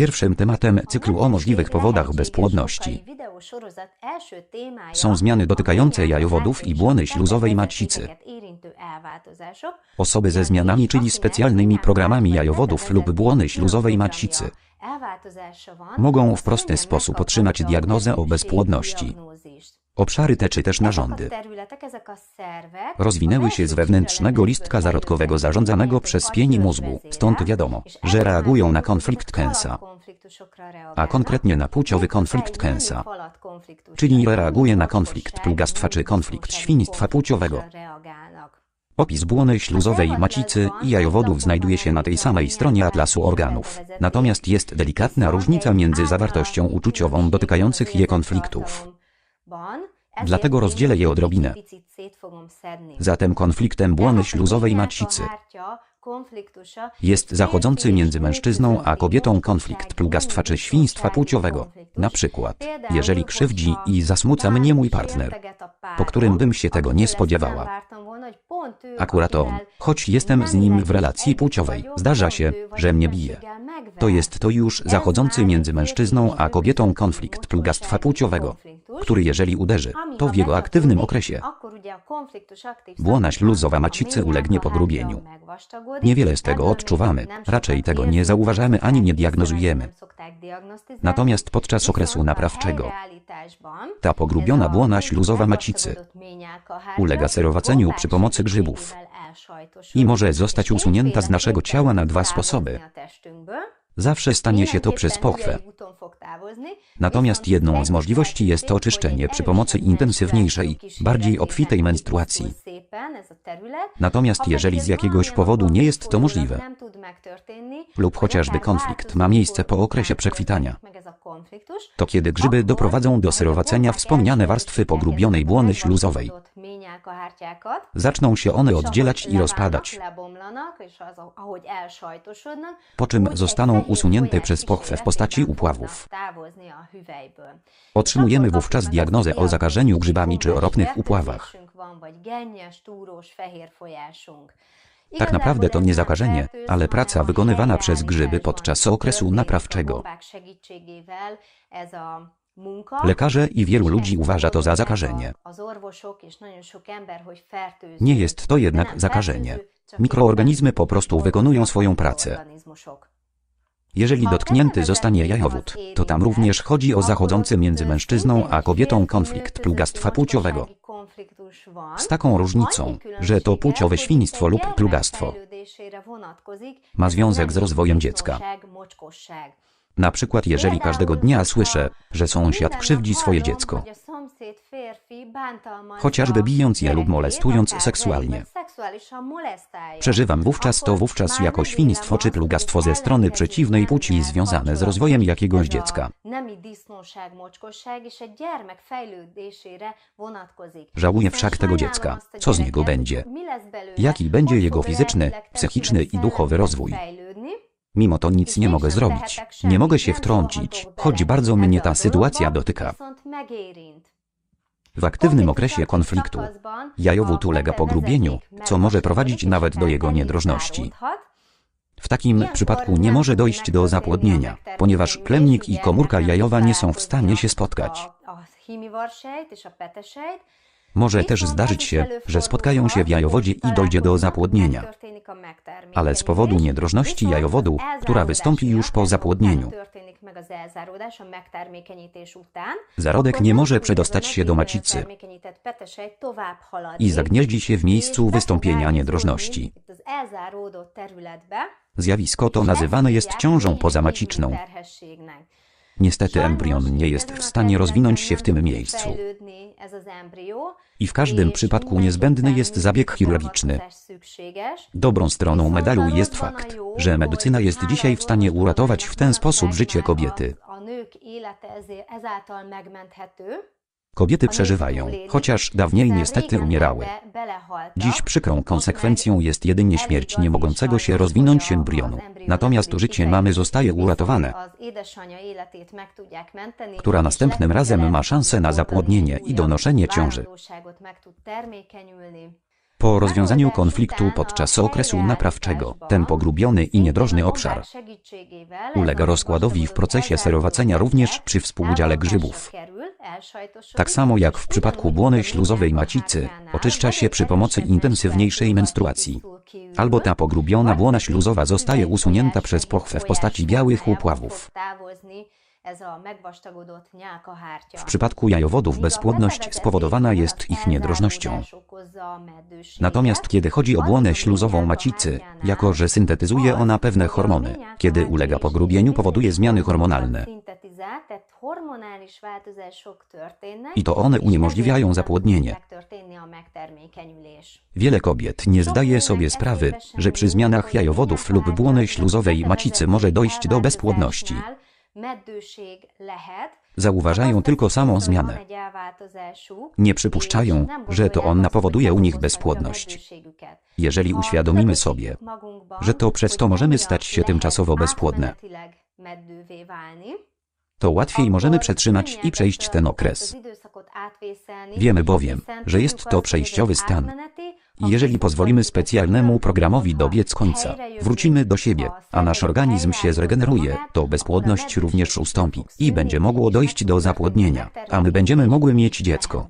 Pierwszym tematem cyklu o możliwych powodach bezpłodności są zmiany dotykające jajowodów i błony śluzowej macicy. Osoby ze zmianami, czyli specjalnymi programami jajowodów lub błony śluzowej macicy, mogą w prosty sposób otrzymać diagnozę o bezpłodności. Obszary te czy też narządy. rozwinęły się z wewnętrznego listka zarodkowego zarządzanego przez pień mózgu, stąd wiadomo, że reagują na konflikt Kensa, a konkretnie na płciowy konflikt Kensa, czyli reaguje na konflikt plugastwa czy konflikt świństwa płciowego. Opis błony śluzowej macicy i jajowodów znajduje się na tej samej stronie atlasu organów. Natomiast jest delikatna różnica między zawartością uczuciową dotykających je konfliktów. Dlatego rozdzielę je odrobinę. Zatem konfliktem błony śluzowej macicy jest zachodzący między mężczyzną a kobietą konflikt plugastwa czy świństwa płciowego. Na przykład, jeżeli krzywdzi i zasmuca mnie mój partner, po którym bym się tego nie spodziewała. Akurat on, choć jestem z nim w relacji płciowej, zdarza się, że mnie bije. To jest to już zachodzący między mężczyzną a kobietą konflikt plugastwa płciowego, który jeżeli uderzy, to w jego aktywnym okresie błona śluzowa macicy ulegnie pogrubieniu. Niewiele z tego odczuwamy, raczej tego nie zauważamy ani nie diagnozujemy. Natomiast podczas okresu naprawczego ta pogrubiona błona śluzowa macicy ulega serowaceniu przy pomocy grzybów i może zostać usunięta z naszego ciała na dwa sposoby. Zawsze stanie się to przez pochwę. Natomiast jedną z możliwości jest to oczyszczenie przy pomocy intensywniejszej, bardziej obfitej menstruacji. Natomiast jeżeli z jakiegoś powodu nie jest to możliwe, lub chociażby konflikt ma miejsce po okresie przekwitania, to kiedy grzyby doprowadzą do serowacenia wspomniane warstwy pogrubionej błony śluzowej, zaczną się one oddzielać i rozpadać, po czym zostaną usunięte przez pochwę w postaci upławów. Otrzymujemy wówczas diagnozę o zakażeniu grzybami czy o ropnych upławach. Tak naprawdę to nie zakażenie, ale praca wykonywana przez grzyby podczas okresu naprawczego. Lekarze i wielu ludzi uważa to za zakażenie. Nie jest to jednak zakażenie. Mikroorganizmy po prostu wykonują swoją pracę. Jeżeli dotknięty zostanie jajowód, to tam również chodzi o zachodzący między mężczyzną a kobietą konflikt plugastwa płciowego. Z taką różnicą, że to płciowe świństwo lub plugastwo ma związek z rozwojem dziecka. Na przykład jeżeli każdego dnia słyszę, że sąsiad krzywdzi swoje dziecko, chociażby bijąc je lub molestując seksualnie. Przeżywam wówczas to wówczas jako świństwo czy plugastwo ze strony przeciwnej płci związane z rozwojem jakiegoś dziecka. Żałuję wszak tego dziecka. Co z niego będzie? Jaki będzie jego fizyczny, psychiczny i duchowy rozwój? Mimo to nic nie mogę zrobić. Nie mogę się wtrącić, choć bardzo mnie ta sytuacja dotyka. W aktywnym okresie konfliktu jajowód ulega pogrubieniu, co może prowadzić nawet do jego niedrożności. W takim przypadku nie może dojść do zapłodnienia, ponieważ plemnik i komórka jajowa nie są w stanie się spotkać. Może też zdarzyć się, że spotkają się w jajowodzie i dojdzie do zapłodnienia. Ale z powodu niedrożności jajowodu, która wystąpi już po zapłodnieniu, zarodek nie może przedostać się do macicy i zagnieździ się w miejscu wystąpienia niedrożności. Zjawisko to nazywane jest ciążą pozamaciczną. Niestety embrion nie jest w stanie rozwinąć się w tym miejscu. I w każdym przypadku niezbędny jest zabieg chirurgiczny. Dobrą stroną medalu jest fakt, że medycyna jest dzisiaj w stanie uratować w ten sposób życie kobiety. Kobiety przeżywają, chociaż dawniej niestety umierały. Dziś przykrą konsekwencją jest jedynie śmierć nie mogącego się rozwinąć embrionu. Natomiast życie mamy zostaje uratowane, która następnym razem ma szansę na zapłodnienie i donoszenie ciąży. Po rozwiązaniu konfliktu podczas okresu naprawczego, ten pogrubiony i niedrożny obszar ulega rozkładowi w procesie serowacenia również przy współudziale grzybów. Tak samo jak w przypadku błony śluzowej macicy, oczyszcza się przy pomocy intensywniejszej menstruacji. Albo ta pogrubiona błona śluzowa zostaje usunięta przez pochwę w postaci białych upławów. W przypadku jajowodów bezpłodność spowodowana jest ich niedrożnością. Natomiast kiedy chodzi o błonę śluzową macicy, jako że syntetyzuje ona pewne hormony, kiedy ulega pogrubieniu powoduje zmiany hormonalne. I to one uniemożliwiają zapłodnienie. Wiele kobiet nie zdaje sobie sprawy, że przy zmianach jajowodów lub błony śluzowej macicy może dojść do bezpłodności. Zauważają tylko samą zmianę. Nie przypuszczają, że to ona powoduje u nich bezpłodność. Jeżeli uświadomimy sobie, że to przez to możemy stać się tymczasowo bezpłodne, to łatwiej możemy przetrzymać i przejść ten okres. Wiemy bowiem, że jest to przejściowy stan. Jeżeli pozwolimy specjalnemu programowi dobiec końca, wrócimy do siebie, a nasz organizm się zregeneruje, to bezpłodność również ustąpi i będzie mogło dojść do zapłodnienia, a my będziemy mogły mieć dziecko.